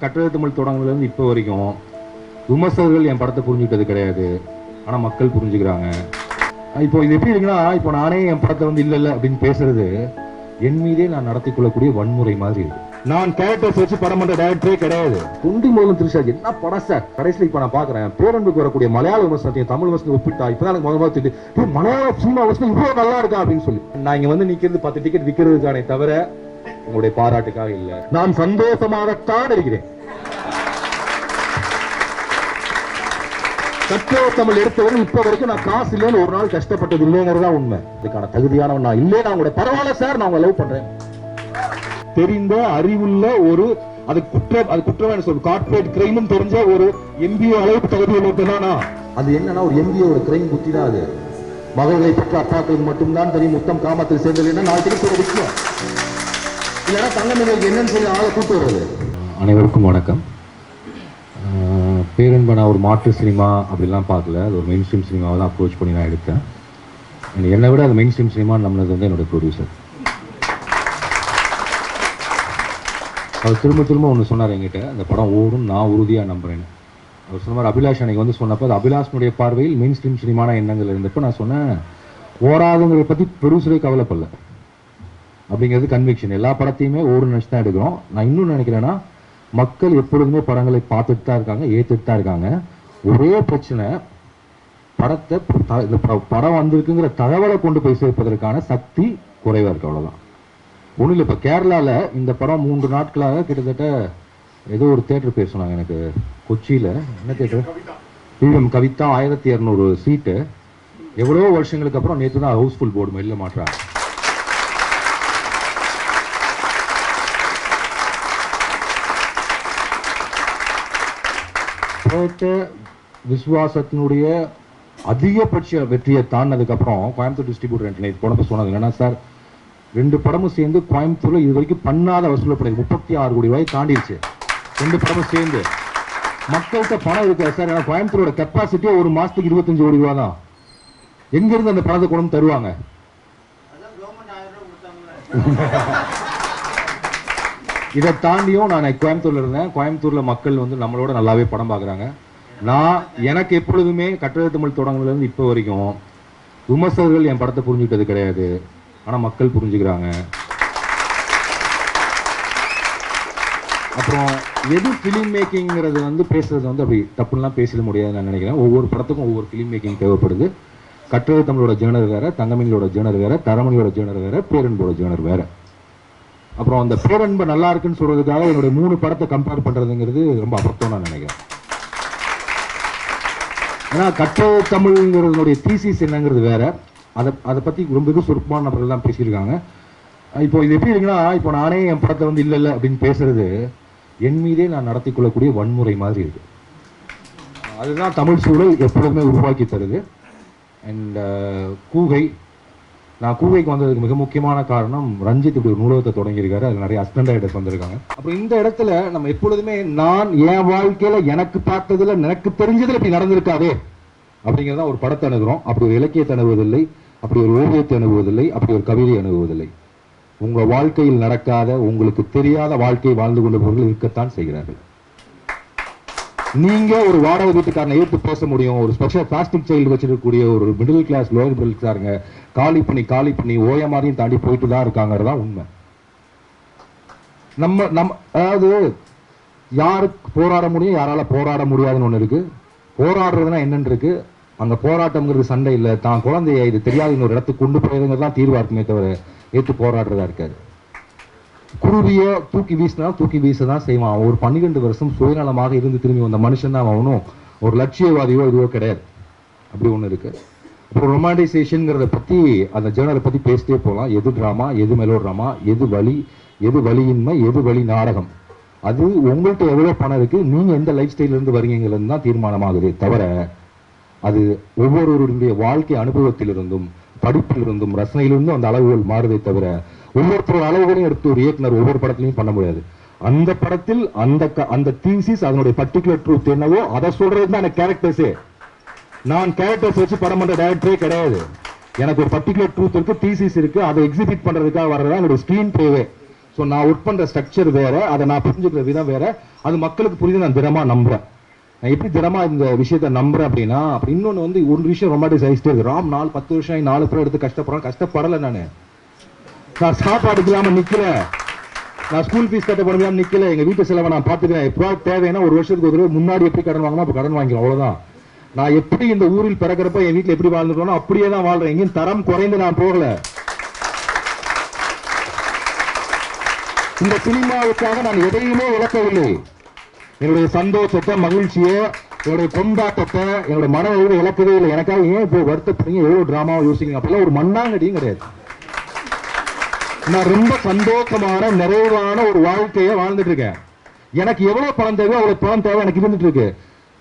கட்டுரை தமிழ் தொடங்குனதுலேருந்து இப்போ வரைக்கும் விமர்சகர்கள் என் படத்தை புரிஞ்சுக்கிட்டது கிடையாது. ஆனால் மக்கள் புரிஞ்சுக்கிறாங்க. இப்போ இது எப்படி இருக்குன்னா இப்போ நானே என் படத்தை வந்து இல்லை இல்லை அப்படின்னு பேசுறது என் மீதே நான் நடத்தி கொள்ளக்கூடிய வன்முறை மாதிரி இருக்கு. நான் கேரக்டர்ஸ் வச்சு படம் பண்ற டேரக்டரே கிடையாது. குண்டி முதலும் திருஷா என்ன படம் சார்? கடைசியில் இப்போ நான் பார்க்குறேன். பேரன்புக்கு வரக்கூடிய மலையாள விமர்சனத்தையும் தமிழ் விமர்சனம் ஒப்பிட்டா இப்போ எனக்கு முதல் தெரியுது, மலையாள சினிமா விமர்சனம் இவ்வளோ நல்லா இருக்கா அப்படின்னு சொல்லி. நான் இங்கே வந்து நிற்கிறது பத்து டிக்கெட் விற்கிறதுக்கானே தவிர உங்களுடைய பாராட்டுக்காக இல்லை. நான் சந்தோஷமாகத்தான் இருக்கிறேன். கற்றோர் தமிழ் எடுத்தவர்கள் இப்ப வரைக்கும் நான் காசு இல்லைன்னு ஒரு நாள் கஷ்டப்பட்டது இல்லைங்கிறதா உண்மை. இதுக்கான தகுதியானவன் நான் இல்லை நான் உங்களை பரவாயில்ல சார் நான் உங்களை லவ் பண்றேன். தெரிந்த அறிவுள்ள ஒரு அது குற்றம் அது குற்றம் சொல்ற கார்பரேட் கிரைமும் தெரிஞ்ச ஒரு எம்பிஓ அளவுக்கு தகுதி மட்டும்தானா அது என்னன்னா ஒரு எம்பிஓட கிரைம் புத்தி தான் அது. மகள்களை பெற்ற அப்பாக்களுக்கு மட்டும்தான் தெரியும் முத்தம் காமத்தில் சேர்ந்ததுன்னா நாளைக்கு ஒரு விஷயம் இல்லைன்னா தங்கமணிகளுக்கு என்னன்னு சொல்லி ஆளை கூட்டு வர்றது. அனைவருக்கும் வணக்கம். ஆஹ் பேரன்பை நான் ஒரு மாற்று சினிமா அப்படிலாம் பார்க்கல. அது ஒரு மெயின் ஸ்ட்ரீம் சினிமாவை தான் அப்ரோச் பண்ணி நான் எடுத்தேன். எனக்கு என்னை விட அது மெயின் ஸ்ட்ரீம் சினிமா நம்மளது வந்து என்னோட ப்ரொடியூசர் அவர் திரும்ப திரும்ப ஒன்று சொன்னார் என்கிட்ட. அந்த படம் ஓடும் நான் உறுதியாக நம்புகிறேன் அவர் சொன்ன மாதிரி அபிலாஷ் அன்னைக்கு வந்து சொன்னப்போ அது அபிலாஷனுடைய பார்வையில் மெயின் ஸ்ட்ரீம் சினிமான எண்ணங்கள் இருந்தப்போ நான் சொன்னேன். ஓடாதுங்கிறத பற்றி ப்ரொடியூசரே கவலைப்படல. அப்படிங்கிறது கன்விக்ஷன் எல்லா படத்தையுமே ஓடு நினச்சி தான் எடுக்கிறோம். நான் இன்னும் நினைக்கிறேன்னா மக்கள் எப்பொழுதுமே படங்களை பார்த்துட்டு தான் இருக்காங்க ஏற்றுட்டு தான் இருக்காங்க. ஒரே பிரச்சனை படத்தை த- இந்த படம் வந்திருக்குங்கிற தகவலை கொண்டு போய் சேர்ப்பதற்கான சக்தி குறைவாக இருக்கு அவ்வளோதான் ஒன்றும் இல்லை இப்போ கேரளாவில் இந்த படம் மூன்று நாட்களாக கிட்டத்தட்ட ஏதோ ஒரு தேட்டர் பேர் சொன்னாங்க எனக்கு. கொச்சியில் என்ன தேட்டர் பிஎம் கவிதா ஆயிரத்தி இரநூறு சீட்டு எவ்வளோ வருஷங்களுக்கு அப்புறம் நேற்று தான் ஹவுஸ்ஃபுல் போர்டு மெல்ல மாட்டுறாங்க போட்ட விசுவாசத்தினுடைய அதிகபட்ச வெற்றியை தாண்டினதுக்கு அப்புறம் கோயம்புத்தூர் டிஸ்ட்ரிபியூட்டர் நேற்று போனப்ப சொன்னது என்னன்னா சார் ரெண்டு படமும் சேர்ந்து கோயம்புத்தூர்ல இது வரைக்கும் பண்ணாத வசூல் பண்ணி முப்பத்தி ஆறு கோடி ரூபாய் தாண்டிடுச்சு ரெண்டு படமும் சேர்ந்து. மக்கள்கிட்ட பணம் இருக்கா சார் ஏன்னா கோயம்புத்தூரோட கெப்பாசிட்டியே ஒரு மாசத்துக்கு இருபத்தஞ்சு கோடி ரூபா தான். எங்க இருந்து அந்த பணத்தை கொண்டு தருவாங்க? இதை தாண்டியும் நான் கோயம்புத்தூர்ல இருந்தேன். கோயம்புத்தூர்ல மக்கள் வந்து நம்மளோட நல்லாவே படம் பார்க்குறாங்க. நான் எனக்கு எப்பொழுதுமே கட்டுரை தமிழ் தொடங்குனதுல இருந்து இப்போ வரைக்கும் விமர்சகர்கள் என் படத்தை புரிஞ்சுக்கிட்டது கிடையாது. ஆனா மக்கள் புரிஞ்சுக்கிறாங்க. அப்புறம் எது ஃபிலிம் மேக்கிங்கிறது வந்து பேசுறது வந்து அப்படி தப்புலாம் பேசிட முடியாதுன்னு நான் நினைக்கிறேன். ஒவ்வொரு படத்துக்கும் ஒவ்வொரு ஃபிலிம் மேக்கிங் தேவைப்படுது. கட்டுரை தமிழோட ஜேனர் வேற தங்கமணியோட ஜேனர் வேற தரமணியோட ஜேனர் வேற பேரன்போட ஜேனர் வேற. அப்புறம் அந்த பேரன்பு நல்லா இருக்குன்னு சொல்றதுக்காக என்னுடைய மூணு படத்தை கம்பேர் பண்றதுங்கிறது ரொம்ப அபத்தம் நான் நினைக்கிறேன். ஏன்னா கட்டளை தமிழ்ங்கிறதுடைய தீசிஸ் என்னங்கிறது வேற. அதை அதை பத்தி ரொம்ப வெகு சுருக்கமான நபர்கள் தான் பேசியிருக்காங்க. இப்போ இது எப்படி இருக்குன்னா இப்போ நானே என் படத்தை வந்து இல்லை இல்லை அப்படின்னு பேசுறது என் மீதே நான் நடத்தி கொள்ளக்கூடிய வன்முறை மாதிரி இருக்கு. அதுதான் தமிழ் சூழல் எப்பொழுதுமே உருவாக்கி தருது. அண்ட் uh, கூகை நான் கூவைக்கு வந்ததுக்கு மிக முக்கியமான காரணம் ரஞ்சித் இப்படி ஒரு நூலகத்தை தொடங்கியிருக்காரு. அதில் நிறைய அஸ்டண்ட் ரைட்டர்ஸ் வந்திருக்காங்க. அப்புறம் இந்த இடத்துல நம்ம எப்பொழுதுமே நான் என் வாழ்க்கையில எனக்கு பார்த்ததுல எனக்கு தெரிஞ்சதுல இப்படி நடந்திருக்காதே அப்படிங்கிறத ஒரு படத்தை அணுகிறோம். அப்படி ஒரு இலக்கியத்தை அணுகுவதில்லை. அப்படி ஒரு ஓவியத்தை அணுகுவதில்லை. அப்படி ஒரு கவிதை அணுகுவதில்லை. உங்கள் வாழ்க்கையில் நடக்காத உங்களுக்கு தெரியாத வாழ்க்கையை வாழ்ந்து கொண்டவர்கள் இருக்கத்தான் செய்கிறார்கள். நீங்க ஒரு வாடகை வீட்டுக்காரனை ஏற்று பேச முடியும். ஒரு ஸ்பெஷல் பிளாஸ்டிக் சைல்டு வச்சிருக்கக்கூடிய ஒரு மிடில் கிளாஸ் லோயர் மிடில் கிளாஸுங்க காலி பண்ணி காலி பண்ணி ஓய மாதிரியும் தாண்டி போயிட்டு தான் இருக்காங்கிறது தான் உண்மை. நம்ம நம்ம அதாவது யாருக்கு போராட முடியும் யாரால போராட முடியாதுன்னு ஒன்று இருக்கு. போராடுறதுன்னா என்னன்னு இருக்கு? அங்க போராட்டம்ங்கிறது சண்டை இல்லை. தான் குழந்தைய இது தெரியாது இன்னொரு இடத்துக்கு கொண்டு போறதுங்கிறது தான் தீர்வா தவிர ஏற்று போராடுறதா இருக்காது. குருவிய தூக்கி வீசினா தூக்கி வீச தான் செய்வான். அவன் ஒரு பன்னிரெண்டு வருஷம் சுயநலமாக இருந்து திரும்பி வந்த மனுஷன் தான் அவனும் ஒரு லட்சியவாதியோ இதுவோ கிடையாது. அப்படி ஒன்று இருக்கு. அப்புறம் ரொமான்டைசேஷன்ங்கிறத பத்தி அந்த ஜேர்னலை பத்தி பேசிட்டே போகலாம் எது ட்ராமா எது மெலோ ட்ராமா எது வழி எது வழியின்மை எது வழி நாடகம். அது உங்கள்கிட்ட எவ்வளோ பணம் இருக்கு நீங்க எந்த லைஃப் ஸ்டைலிருந்து வரீங்கிறது தான் தீர்மானமாகுது தவிர அது ஒவ்வொருவருடைய வாழ்க்கை அனுபவத்திலிருந்தும் படிப்பிலிருந்தும் ரசனையிலிருந்தும் அந்த அளவுகள் மாறுதே தவிர ஒவ்வொருத்தரோட அளவுகளையும் எடுத்து ஒரு இயக்குனர் ஒவ்வொரு படத்துலையும் பண்ண முடியாது. அந்த படத்தில் அந்த க- அந்த தீசிஸ் அதனுடைய பர்டிகுலர் ட்ரூத் என்னவோ அதை சொல்றது தான் எனக்கு கேரக்டர்ஸே நான் கேரக்டர்ஸ் வச்சு படம் பண்ற டேரக்டரே கிடையாது. எனக்கு ஒரு பர்டிகுலர் ட்ரூத் இருக்கு தீசிஸ் இருக்கு அதை எக்ஸிபிட் பண்றதுக்காக வர்றதா என்னோட ஸ்கிரீன் பிளேவே ஸோ நான் ஒர்க் பண்ற ஸ்ட்ரக்சர் வேற அதை நான் புரிஞ்சுக்கிற விதம் வேற. அது மக்களுக்கு புரிஞ்சு நான் திடமா நம்புறேன். நான் எப்படி திடமா இந்த விஷயத்த நம்புறேன் அப்படின்னா அப்படி இன்னொன்று வந்து ஒரு விஷயம் ரொம்ப ஆகிட்டே இருக்கு. ராம் நாலு பத்து வருஷம் ஆகி நாலு பேர் எடுத்து கஷ்டப்படுறேன். கஷ்டப்படலை நான். நான் சாப்பாடுக்கு இல்லாம நிக்கிறேன் நான் ஸ்கூல் ஃபீஸ் கட்ட பண்ண முடியாம நிக்கல. எங்க வீட்டு செலவை நான் பாத்துக்கிறேன் எப்போ தேவைன்னா ஒரு வருஷத்துக்கு ஒரு முன்னாடி எப்படி கடன் வாங்கணும் அப்ப கடன் வாங்கிக்கலாம். அவ்வளவுதான். நான் எப்படி இந்த ஊரில் பிறக்கிறப்ப என் வீட்டுல எப்படி வாழ்ந்துட்டோனோ அப்படியே தான் வாழ்றேன். எங்கேயும் தரம் குறைந்து நான் போகல. இந்த சினிமாவுக்காக நான் எதையுமே இழக்கவில்லை. என்னுடைய சந்தோஷத்தை மகிழ்ச்சியை என்னுடைய கொண்டாட்டத்தை என்னுடைய மன இழக்கவே இல்லை. எனக்காக ஏன் இப்போ வருத்தப்படுறீங்க? எவ்வளோ ட்ராமாவை யோசிக்கிறீங்க? அப்பெல்லாம் ஒரு மண்ணாங்கடியும் கிடையாது. நான் ரொம்ப சந்தோஷமான நிறைவான ஒரு வாழ்க்கையை வாழ்ந்துட்டு இருக்கேன். எனக்கு எவ்வளவு பணம் தேவை அவ்வளவு பணம் தேவை எனக்கு இருந்துட்டு இருக்கு.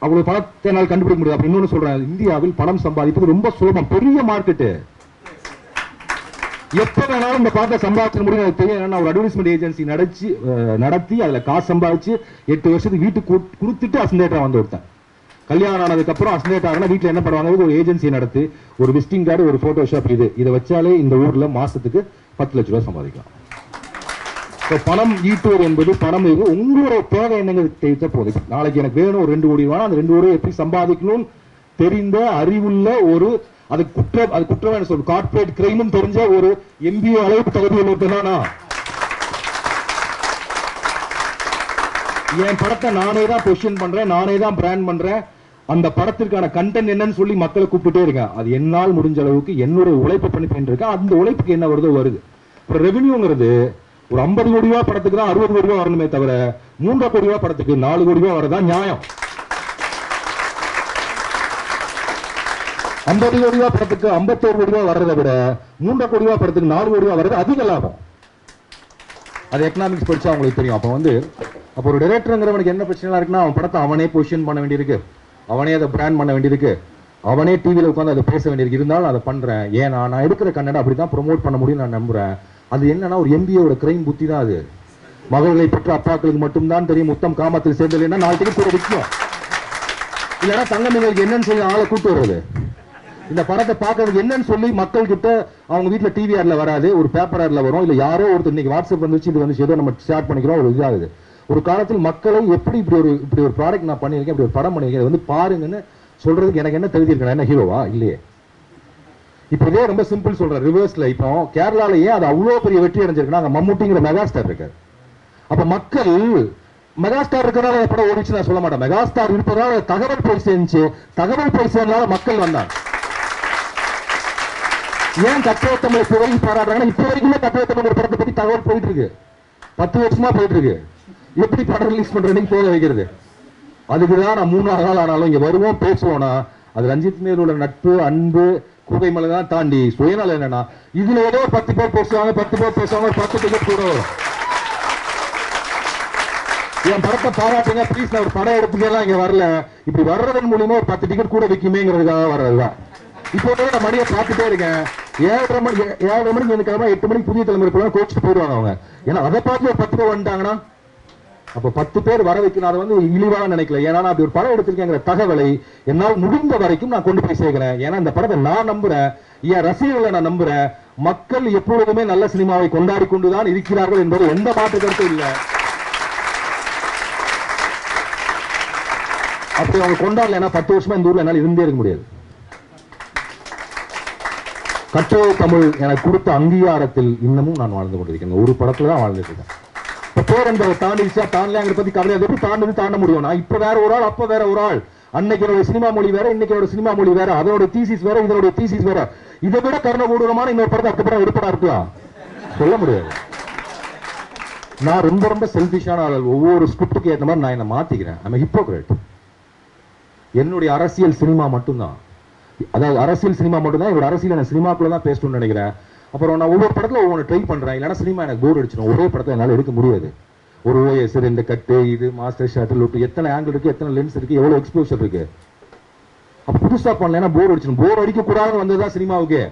அவ்வளவு பணத்தை என்னால் கண்டுபிடிக்க முடியாது. அப்ப இன்னொன்னு சொல்றேன். இந்தியாவில் பணம் சம்பாதிப்பது ரொம்ப சுலபம். பெரிய மார்க்கெட்டு எப்ப வேணாலும் இந்த பணத்தை சம்பாதிச்ச முடியும். எனக்கு தெரியும். நான் ஒரு அட்வர்டைஸ்மெண்ட் ஏஜென்சி நடத்தி நடத்தி அதுல காசு சம்பாதிச்சு எட்டு வருஷத்துக்கு வீட்டுக்கு கொடுத்துட்டு அசந்தேட்டா வந்து விட்டேன் கல்யாணம் ஆனதுக்கு அப்புறம் அசந்தேட் வீட்டுல என்ன பண்ணுவாங்க? ஒரு ஏஜென்சி நடத்தி ஒரு விசிட்டிங் கார்டு ஒரு போட்டோஷாப் இது. இதை வச்சாலே இந்த ஊர்ல மாசத்துக்கு பத்து லட்ச ரூபாய் சம்பாதிக்கலாம். So, பணம் ஈட்டுவது என்பது பணம் இது. உங்களோட தேவை என்னங்க தெரிவித்த போது நாளைக்கு எனக்கு வேணும் ஒரு ரெண்டு கோடி வேணும் அந்த ரெண்டு கோடி எப்படி சம்பாதிக்கணும் தெரிந்த அறிவுள்ள ஒரு அது குற்ற அது குற்றம் என்ன சொல்றது? கார்பரேட் கிரைமும் தெரிஞ்ச ஒரு எம்பிஓ அளவுக்கு தகுதி உள்ளவனா என் படத்தை நானே தான் பொசிஷன் பண்றேன் நானே தான் பிராண்ட் பண்றேன். அந்த படத்திற்கான கண்டென்ட் என்னன்னு சொல்லி மக்களை கூப்பிட்டே இருக்கேன் அது என்னால் முடிஞ்ச அளவுக்கு என்னுடைய உழைப்பை பண்ணி பண்ணிட்டு இருக்கேன் அந்த உழைப்புக்கு என்ன வருதோ வருது. இப்போ ரெவென்யூங்கிறது ஒரு ஐம்பது கோடி ரூபா படத்துக்கு தான் அறுபது கோடி ரூபா வரணுமே தவிர மூன்றரை கோடி ரூபா படத்துக்கு நாலு கோடி ரூபா வரதா நியாயம்? ஐம்பது கோடி ரூபா படத்துக்கு ஐம்பத்தோரு கோடி ரூபா வர்றதை விட மூன்றரை கோடி ரூபா படத்துக்கு நாலு கோடி ரூபா வர்றது அதிக லாபம். அது எக்கனாமிக்ஸ் படிச்சா அவங்களுக்கு தெரியும். அப்போ வந்து அப்போ ஒரு டைரக்டருங்கிறவனுக்கு என்ன பிரச்சனை இருக்குன்னா அவன் படத்தை அவனே பொசிஷன் பண்ண வேண்டியிருக்கு. அவனே அதை பிராண்ட் பண்ண வேண்டியிருக்கு. அவனே டிவியில் உட்காந்து அதை பேச வேண்டியிருக்கு. இருந்தாலும் அதை பண்ணுறேன் ஏன்னா நான் எடுக்கிற கண்ணடை அப்படி தான் ப்ரொமோட் பண்ண முடியும் நான் நம்புகிறேன் அது என்னன்னா ஒரு எம்பியோட கிரைம் புத்தி தான் அது. மகள்களை பெற்ற அப்பாக்களுக்கு மட்டும்தான் தெரியும் முத்தம் காமத்தில் சேர்ந்ததுன்னா நாளைக்கு கூட விற்கும். இல்லைன்னா தங்கமங்களுக்கு என்னன்னு சொல்லி ஆளை கூட்டு வர்றது. இந்த படத்தை பார்க்கறதுக்கு என்னன்னு சொல்லி மக்கள் கிட்ட அவங்க வீட்டில் டிவி ஆர்ல வராது ஒரு பேப்பர் ஆர்ல வரும். இல்லை யாரோ ஒருத்தர் இன்னைக்கு வாட்ஸ்அப் வந்துச்சு இது வந்து ஏதோ நம்ம ஷேர் பண்ணிக்கிறோம் ஒரு இதாகுது. ஒரு காலத்தில் மக்களை எப்படி இப்படி ஒரு இப்படி ஒரு ப்ராடக்ட் நான் பண்ணியிருக்கேன் இப்படி ஒரு படம் பண்ணியிருக்கேன் வந்து பாருங்கன்னு சொல்றதுக்கு எனக்கு என்ன தகுதி என்ன ஹீரோவா இல்லையே. இப்போ இதே ரொம்ப சிம்பிள் சொல்றேன். ரிவர்ஸ்ல இப்போ கேரளால ஏன் அது அவ்வளோ பெரிய வெற்றி அடைஞ்சிருக்குன்னா அங்கே மம்முட்டிங்கிற மெகாஸ்டார் இருக்காரு. அப்ப மக்கள் மெகாஸ்டார் இருக்கிறனால அந்த படம் ஓடிச்சு நான் சொல்ல மாட்டேன். மெகாஸ்டார் இருப்பதால தகவல் போய் சேர்ந்துச்சு தகவல் போய் சேர்ந்தனால மக்கள் வந்தாங்க. ஏன் தத்துவ தமிழ் இப்போ வரைக்கும் பாராட்டுறாங்கன்னா இப்போ வரைக்குமே தத்துவ தமிழ் ஒரு படத்தை பத்தி தகவல் போயிட்டு இருக்கு. பத்து வருஷமா போயிட்டு இருக்கு. எப்படி படம் ரிலீஸ் பண்றேன்னு போக வைக்கிறது அதுக்குதான் நான் மூணு நாள் ஆனாலும் இங்க வருவோம் பேசுவோம்னா அது ரஞ்சித் மேல் உள்ள நட்பு அன்பு கூகை மலை தான் தாண்டி சுயநலம் என்னன்னா இதுல ஏதோ பத்து பேர் பேசுவாங்க பத்து பேர் பேசுவாங்க பத்து டிக்கெட் கூட வரும். என் படத்தை பாராட்டுங்க ப்ளீஸ் நான் ஒரு படம் எடுத்துக்கலாம் இங்க வரல. இப்படி வர்றதன் மூலியமா ஒரு பத்து டிக்கெட் கூட விற்குமேங்கிறதுக்காக வர்றதுதான். இப்போ கூட நான் மணியை பார்த்துட்டே இருக்கேன். ஏழரை மணி ஏழரை மணிக்கு எனக்கு எட்டு மணிக்கு புதிய தலைமுறை போலாம் கோச்சிட்டு போயிடுவாங்க அவங்க. ஏன்னா அதை பார்த்து ஒரு பத்து பேர் வந்துட்டாங்கன்னா அப்ப பத்து பேர் வர வைக்கணும் அதை வந்து இழிவாக நினைக்கல. ஏன்னா நான் அப்படி ஒரு படம் எடுத்திருக்கேங்கிற தகவலை என்னால் முடிந்த வரைக்கும் நான் கொண்டு போய் சேர்க்கிறேன். ஏன்னா இந்த படத்தை நான் நம்புறேன். என் ரசிகர்களை நான் நம்புறேன். மக்கள் எப்பொழுதுமே நல்ல சினிமாவை கொண்டாடி கொண்டுதான் இருக்கிறார்கள் என்பது எந்த மாற்று கருத்தும் இல்லை. அப்படி அவங்க கொண்டாடலைன்னா பத்து வருஷமா இந்த ஊர்ல என்னால் இருந்தே இருக்க முடியாது. கற்றோ தமிழ் எனக்கு கொடுத்த அங்கீகாரத்தில் இன்னமும் நான் வாழ்ந்து கொண்டிருக்கேன். ஒரு படத்துல தான் வாழ்ந்துட்டு இருக்கேன். இப்ப பேரன்பரை தாண்டிச்சா தாண்டலாங்கிற பத்தி கவலை எப்படி தாண்டது தாண்ட முடியும். நான் இப்ப வேற ஒரு ஆள் அப்ப வேற ஒரு ஆள். அன்னைக்கு என்னோட சினிமா மொழி வேற இன்னைக்கு என்னோட சினிமா மொழி வேற. அதோட தீசிஸ் வேற இதோட தீசிஸ் வேற. இதை விட கருணகூடமான இன்னொரு படத்தை அதுக்கப்புறம் படம் எடுப்படா இருக்கலாம் சொல்ல முடியாது. நான் ரொம்ப ரொம்ப செல்ஃபிஷான ஆள். ஒவ்வொரு ஸ்கிரிப்டுக்கு ஏற்ற மாதிரி நான் என்ன மாத்திக்கிறேன். நம்ம ஹிப்போக்ரேட் என்னுடைய அரசியல் சினிமா மட்டும்தான். அதாவது அரசியல் சினிமா மட்டும்தான் என்னோட அரசியல் நான் சினிமாக்குள்ள தான் பேசணும்னு நினைக்கிறேன். அப்புறம் நான் ஒவ்வொரு படத்தில் ஒவ்வொன்று ட்ரை பண்ணுறேன் இல்லைன்னா சினிமா எனக்கு போர் அடிச்சிடும் ஒரே படத்தை என்னால் எடுக்க முடியாது. ஒரு ஓஎஸ் ரெண்டு கட்டு இது மாஸ்டர் ஷாட்டில் லுட்டு எத்தனை ஆங்கிள் இருக்குது எத்தனை லென்ஸ் இருக்குது எவ்வளோ எக்ஸ்போஷர் இருக்குது அப்போ புதுசாக பண்ணலைன்னா போர் அடிச்சிடும் போர் அடிக்கக்கூடாதுன்னு வந்தது தான் சினிமாவுக்கு.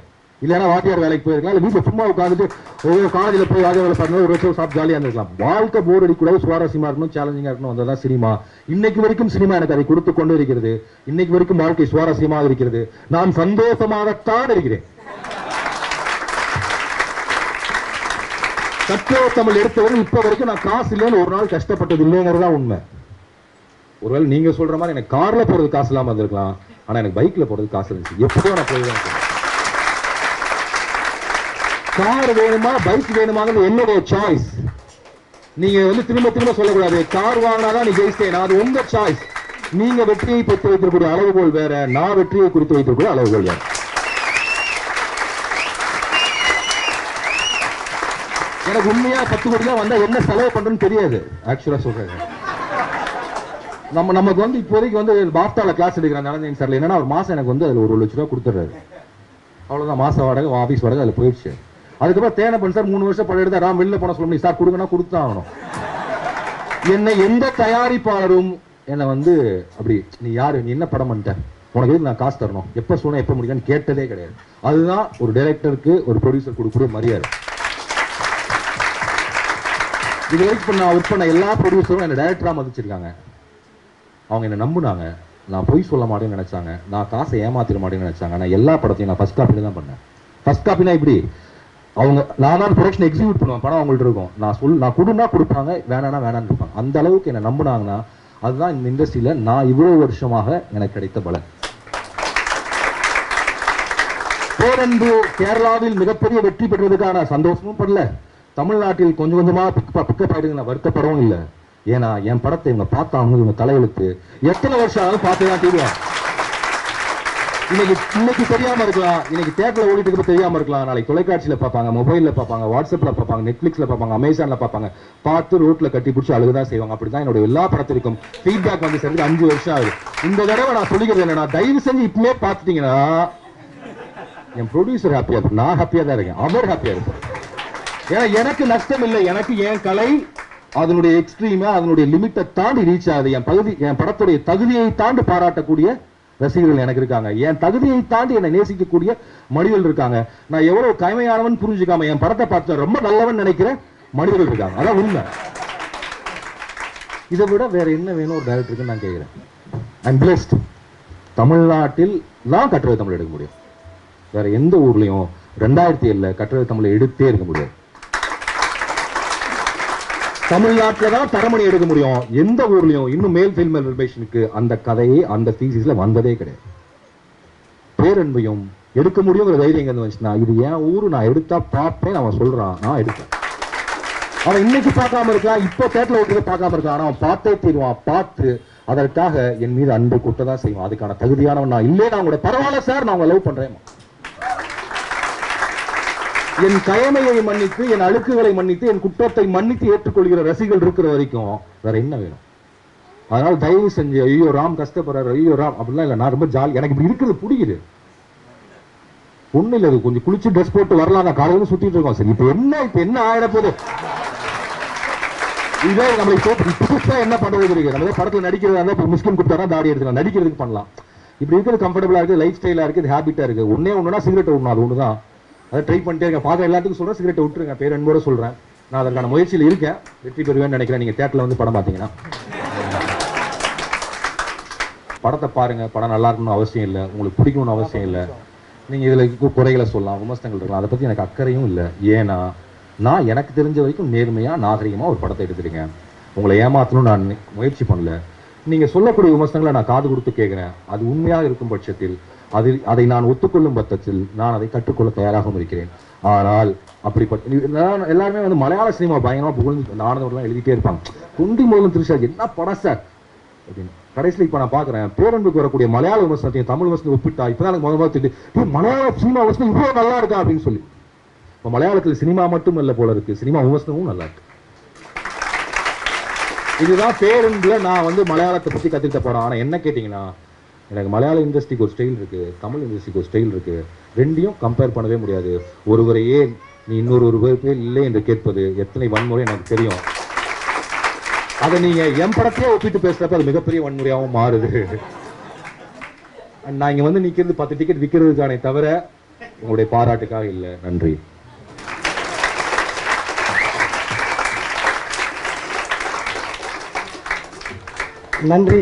இல்லைன்னா வாத்தியார் வேலைக்கு போயிருக்கலாம். இல்லை வீட்டில் சும்மா உட்காந்துட்டு ஒவ்வொரு காலேஜில் போய் வாத்தியார் வேலை பார்க்கணும் ஒரு வருஷம் சாப்பிட்டு ஜாலியாக இருந்திருக்கலாம். வாழ்க்கை போர் அடிக்கூடாது சுவாரஸ்யமாக இருக்கணும் சேலஞ்சிங்காக இருக்கணும் வந்ததான் சினிமா இன்னைக்கு வரைக்கும் சினிமா எனக்கு அதை கொடுத்து கொண்டு இருக்கிறது இன்னைக்கு வரைக்கும் வாழ்க்கை சுவாரஸ்யமாக இருக்கிறது. நான் சந்தோஷமாகத்தான் இருக்கிறேன். கற்றோ தமிழ் எடுத்தவர்கள் இப்ப வரைக்கும் நான் காசு இல்லைன்னு ஒரு நாள் கஷ்டப்பட்டது இல்லைங்கிறதா உண்மை. ஒருவேளை நீங்க சொல்ற மாதிரி எனக்கு கார்ல போறது காசு இல்லாம இருந்திருக்கலாம். ஆனா எனக்கு பைக்ல போறது காசு இருந்துச்சு. எப்படியோ நான் போய் கார் வேணுமா? பைக் வேணுமாங்கிறது என்னுடைய சாய்ஸ் நீங்க வந்து திரும்ப திரும்ப சொல்லக்கூடாது. கார் வாங்கினாதான் நீ ஜெயிச்சேன் அது உங்க சாய்ஸ் நீங்க வெற்றியை பெற்று வைத்திருக்கக்கூடிய அளவுகோல் வேற. நான் வெற்றியை குறித்து வைத்திருக்கக்கூடிய அளவுகோல் வேற. எனக்கு உண்மையா பத்து கோடிலாம் வந்தா என்ன செலவு பண்றேன்னு தெரியாது. ஆக்சுவலா சொல்றேன். நம்ம நமக்கு வந்து இப்போதைக்கு வந்து பாப்தால கிளாஸ் எடுக்கிறாங்க நடந்தேன் சார் என்னன்னா ஒரு மாசம் எனக்கு வந்து அதுல ஒரு லட்ச ரூபா கொடுத்துறாரு அவ்வளவுதான் மாச வாடகை ஆபீஸ் வாடகை அதுல போயிடுச்சு. அதுக்கப்புறம் தேனப்பன் சார் மூணு வருஷம் பழைய எடுத்தா ராம் வெளில போன சொல்ல சார் கொடுங்கன்னா கொடுத்தாகணும். என்னை எந்த தயாரிப்பாளரும் என்னை வந்து அப்படி நீ யாரு நீ என்ன படம் பண்ணிட்ட? உனக்கு எதுக்கு நான் காசு தரணும்? எப்ப சொன்ன எப்ப முடிக்கன்னு கேட்டதே கிடையாது. அதுதான் ஒரு டைரக்டருக்கு ஒரு ப்ரொடியூசர் கொடுக்குற மரியாதை. இது வரைக்கும் நான் ஒர்க் பண்ண எல்லா ப்ரொடியூசரும் என்ன டேரக்டராக மதிச்சிருக்காங்க. அவங்க என்ன நம்புனாங்க. நான் பொய் சொல்ல மாட்டேன்னு நினைச்சாங்க. நான் காசை ஏமாத்திட மாட்டேன்னு நினைச்சாங்க. நான் எல்லா படத்தையும் நான் ஃபர்ஸ்ட் காப்பில தான் பண்ணேன். ஃபர்ஸ்ட் காப்பினா இப்படி அவங்க நான் தான் ப்ரொடக்ஷன் எக்ஸிக்யூட் பண்ணுவேன். படம் அவங்கள்ட்ட இருக்கும். நான் சொல் நான் கொடுனா கொடுப்பாங்க வேணானா வேணான்னு இருப்பாங்க. அந்த அளவுக்கு என்ன நம்புனாங்கன்னா அதுதான் இந்த இண்டஸ்ட்ரியில நான் இவ்வளவு வருஷமாக எனக்கு கிடைத்த பலன். பேரன்பு கேரளாவில் மிகப்பெரிய வெற்றி பெற்றதுக்கான சந்தோஷமும் படல. தமிழ்நாட்டில் கொஞ்சம் கொஞ்சமா பிக்கப் பிக்கப் ஆயிடுங்க நான் வருத்தப்படவும் இல்லை. ஏன்னா என் படத்தை இவங்க பார்த்தாங்க இவங்க தலையெழுத்து எத்தனை வருஷம் ஆனாலும் பார்த்து தான் தீருவேன். இன்னைக்கு இன்னைக்கு தெரியாம இருக்கலாம். இன்னைக்கு தேட்டர்ல ஓடிட்டு இருக்க தெரியாம இருக்கலாம். நாளைக்கு தொலைக்காட்சியில பார்ப்பாங்க மொபைல்ல பார்ப்பாங்க வாட்ஸ்அப்ல பார்ப்பாங்க நெட்ஃபிளிக்ஸ்ல பார்ப்பாங்க அமேசான்ல பார்ப்பாங்க. பார்த்து ரோட்ல கட்டி பிடிச்சி அழுகுதான் செய்வாங்க. அப்படிதான் என்னோட எல்லா படத்திற்கும் ஃபீட்பேக் வந்து சேர்ந்து அஞ்சு வருஷம் ஆகுது. இந்த தடவை நான் சொல்லிக்கிறது என்னன்னா தயவு செஞ்சு இப்பவே பார்த்துட்டீங்கன்னா என் ப்ரொடியூசர் ஹாப்பியா இருக்கும் நான் ஹாப்பியா தான் இருக்கேன். அவர் ஹாப்பியா இருப்பார். ஏன்னா எனக்கு நஷ்டம் இல்லை எனக்கு என் கலை அதனுடைய எக்ஸ்ட்ரீமை அதனுடைய லிமிட்டை தாண்டி ரீச் ஆகுது. என் பகுதி என் படத்துடைய தகுதியை தாண்டி பாராட்டக்கூடிய ரசிகர்கள் எனக்கு இருக்காங்க. என் தகுதியை தாண்டி என்னை நேசிக்கக்கூடிய மனிதர்கள் இருக்காங்க. நான் எவ்வளவு கைமையானவன் புரிஞ்சுக்காம என் படத்தை பார்த்து ரொம்ப நல்லவன் நினைக்கிற மனிதர்கள் இருக்காங்க. அதான் உண்மை. இதை விட வேற என்ன வேணும் ஒரு டைரக்டருக்கு நான் கேட்கிறேன். ஐம் பிளஸ்ட் தமிழ்நாட்டில் தான் கட்டுரை தமிழ் எடுக்க முடியும். வேற எந்த ஊர்லயும் ரெண்டாயிரத்தி ஏழுல கட்டுரை தமிழை எடுத்தே இருக்க முடியாது. தமிழ்நாட்டில் தான் தரமணி எடுக்க முடியும். எந்த ஊர்லயும் இன்னும் மேல் ஃபில்ம் ரிலேஷனுக்கு அந்த கதையே அந்த தீசிஸ்ல வந்ததே கிடையாது. பேரன்பையும் எடுக்க முடியுங்கிற தைரியம் எங்க வந்துச்சுன்னா இது என் ஊரு நான் எடுத்தா பார்ப்பேன் அவன் சொல்றான் நான் எடுப்பேன். அவன் இன்னைக்கு பார்க்காம இருக்கா இப்போ தேட்டர்ல ஓட்டு பார்க்காம இருக்கா ஆனா அவன் பார்த்தே தீர்வான் பார்த்து அதற்காக என் மீது அன்பு கூட்டதான் செய்வான். அதுக்கான தகுதியானவன் நான் இல்லையே நான் உங்களோட பரவாயில்ல சார் நான் உங்களை லவ் பண்றேன் என் கயமையை மன்னித்து என் அழுக்குகளை மன்னித்து என் குற்றத்தை மன்னித்து ஏற்றுக்கொள்கிற ரசிகர்கள் இருக்கிற வரைக்கும் வேற என்ன வேணும்? அதனால தயவு செஞ்சு ஐயோ ராம் கஷ்டப்படுறாரு ஐயோ ராம் அப்படிலாம் இல்லை. நான் ரொம்ப ஜாலி எனக்கு இப்படி இருக்கிறது பிடிக்குது ஒண்ணு இல்லை கொஞ்சம் குளிச்சு ட்ரெஸ் போட்டு வரலாம். நான் காலையில் சுத்திட்டு இருக்கோம். சரி இப்போ என்ன இப்போ என்ன ஆயிட போகுது இதே நம்மளுக்கு இப்போ என்ன பண்ணுறது இருக்கு நம்ம படத்தில் நடிக்கிறதா இருந்தால் இப்போ முஸ்லிம் கொடுத்தாரா தாடி எடுத்துக்கலாம். நடிக்கிறதுக்கு பண்ணலாம். இப்படி இருக்கிறது கம்ஃபர்டபுளாக இருக்கு லைஃப் ஸ்டைலா இருக்குது ஹேபிட்டாக இருக்குது. இருக்கு ஒன்னே ஒண்ணுனா சிகரெட் விடணும் அது தான் அதை ட்ரை பண்ணிட்டே இருக்கேன் ஃபாதர் எல்லாத்துக்கும் சொல்கிறேன் சிகரெட்டை விட்டுருங்க. பேர் அன்போட சொல்கிறேன் நான் அதற்கான முயற்சியில் இருக்கேன். வெற்றி பெறுவேன்னு நினைக்கிறேன். நீங்கள் தேட்டரில் வந்து படம் பார்த்தீங்கன்னா. படத்தை பாருங்கள் படம் நல்லா இருக்கணும்னு அவசியம் இல்லை. உங்களுக்கு பிடிக்கணும்னு அவசியம் இல்லை. நீங்கள் இதில் குறைகளை சொல்லலாம் விமர்சனங்கள் இருக்கலாம். அதை பற்றி எனக்கு அக்கறையும் இல்லை. ஏன்னா நான் எனக்கு தெரிஞ்ச வரைக்கும் நேர்மையாக நாகரிகமாக ஒரு படத்தை எடுத்திருக்கேன் உங்களை ஏமாற்றணும்னு நான் முயற்சி பண்ணல. நீங்கள் சொல்லக்கூடிய விமர்சனங்களை நான் காது கொடுத்து கேட்குறேன். அது உண்மையாக இருக்கும் பட்சத்தில் அதில் அதை நான் ஒத்துக்கொள்ளும் பட்சத்தில் நான் அதை கற்றுக்கொள்ள தயாராகவும் இருக்கிறேன். ஆனால் அப்படிப்பட்ட எல்லாருமே வந்து மலையாள சினிமா பயங்கரமா புகழ்ந்து நாடகம்லாம் எழுதிட்டே இருப்பாங்க. குண்டி முதலும் திருஷா என்ன படம் சார்? அப்படின்னு. கடைசியில் இப்போ நான் பார்க்குறேன் பேரன்புக்கு வரக்கூடிய மலையாள விமர்சனத்தையும் தமிழ் விமர்சனத்தை ஒப்பிட்டா இப்போ எனக்கு முதல் முதல்ல திட்டு மலையாள சினிமா விமர்சனம் இவ்வளோ நல்லா இருக்கா? அப்படின்னு சொல்லி. இப்போ மலையாளத்தில் சினிமா மட்டும் இல்ல போல இருக்கு சினிமா விமர்சனமும் நல்லா இருக்கு. இதுதான் பேருந்துல நான் வந்து மலையாளத்தை பத்தி கத்துக்கிட்ட படம். ஆனா என்ன கேட்டீங்கன்னா எனக்கு மலையாள இண்டஸ்ட்ரிக்கு ஒரு ஸ்டைல் இருக்கு தமிழ் இண்டஸ்ட்ரிக்கு ஒரு ஸ்டைல் இருக்கு. ரெண்டையும் கம்பேர் பண்ணவே முடியாது. ஒருவரையே நீ இன்னொரு ஒரு பேர் இல்லை என்று கேட்பது எத்தனை வன்முறை எனக்கு தெரியும். அதை நீங்க என் படத்தையே ஒப்பிட்டு பேசுறப்ப அது மிகப்பெரிய வன்முறையாகவும் மாறுது. நான் இங்க வந்து நிக்கிறது பத்து டிக்கெட் விற்கிறதுக்கானே தவிர உங்களுடைய பாராட்டுக்காக இல்லை. நன்றி நன்றி.